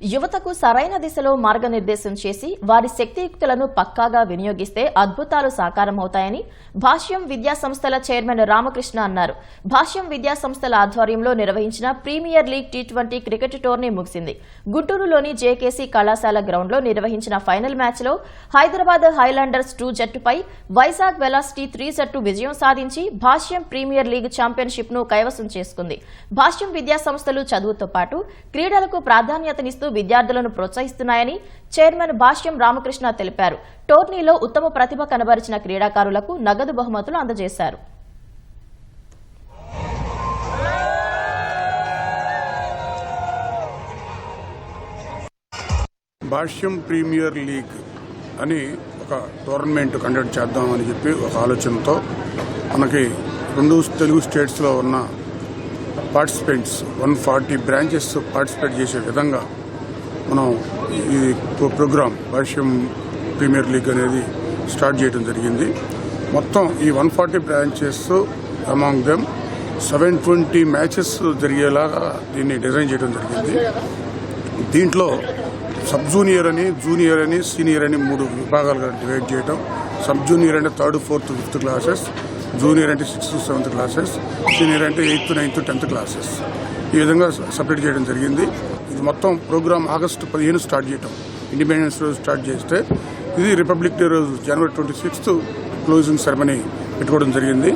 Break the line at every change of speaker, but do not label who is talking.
యువతకు సరైన దిశలో మార్గనిర్దేశం చేసి వారి శక్తియుక్తులను పక్కాగా వినియోగిస్తే అద్భుతాలు సాకారమవుతాయని భాష్యం విద్యా సంస్థల చైర్మన్ రామకృష్ణ అన్నారు. భాష్యం విద్యా సంస్థల ఆధ్వర్యంలో నిర్వహించిన premier league T twenty cricket tourney ముగిసింది. గుంటూరులోని జేకేసీ కళాశాల గ్రౌండ్లో నిర్వహించిన ఫైనల్ మ్యాచ్లో హైదరాబాద్ హైలాండర్స్ టూ జట్టుపై వైజాగ్ వెలాసిటీ త్రీ జట్టు విజయం సాధించి భాష్యం ప్రీమియర్ లీగ్ ఛాంపియన్షిప్ను కైవసం చేసుకుంది. భాష్యం విద్యా సంస్థలు చదువుతో పాటు క్రీడలకు ప్రాధాన్యతనిస్తూ విద్యార్థులను ప్రోత్సహిస్తున్నాయని చైర్మన్ భాష్యం రామకృష్ణ తెలిపారు. టోర్నీలో ఉత్తమ ప్రతిభ కనబరిచిన క్రీడాకారులకు నగదు బహుమతులు అందజేశారు.
భాష్యం ప్రీమియర్ లీగ్ అని ఒక టోర్నమెంట్ కండక్ట్ చేద్దామని చెప్పి ఒక ఆలోచనతో మనకి రెండు తెలుగు స్టేట్స్లో ఉన్న participants one forty branches participate చేసే విధంగా మనం ఈ programme programme Bhashyam premier league అనేది స్టార్ట్ చేయడం జరిగింది. మొత్తం ఈ one forty branches among them seven twenty matches జరిగేలాగా దీన్ని డిజైన్ చేయడం జరిగింది. దీంట్లో సబ్ జూనియర్ అని జూనియర్ అని సీనియర్ అని మూడు విభాగాలుగా డివైడ్ చేయడం సబ్ జూనియర్ అంటే third fourth fifth classes. Junior అంటే సిక్స్త్ సెవెంత్ క్లాసెస్. సీనియర్ అంటే ఎయిత్ నైన్త్ టెన్త్ క్లాసెస్. ఈ విధంగా సపరేట్ చేయడం జరిగింది. ఇది మొత్తం ప్రోగ్రామ్ ఆగస్టు పదిహేను స్టార్ట్ చేయటం. ఇండిపెండెన్స్ రోజు స్టార్ట్ చేస్తే ఇది రిపబ్లిక్ డే రోజు జనవరి ట్వంటీ సిక్స్త్ క్లోజింగ్ సెరమనీ పెట్టుకోవడం జరిగింది.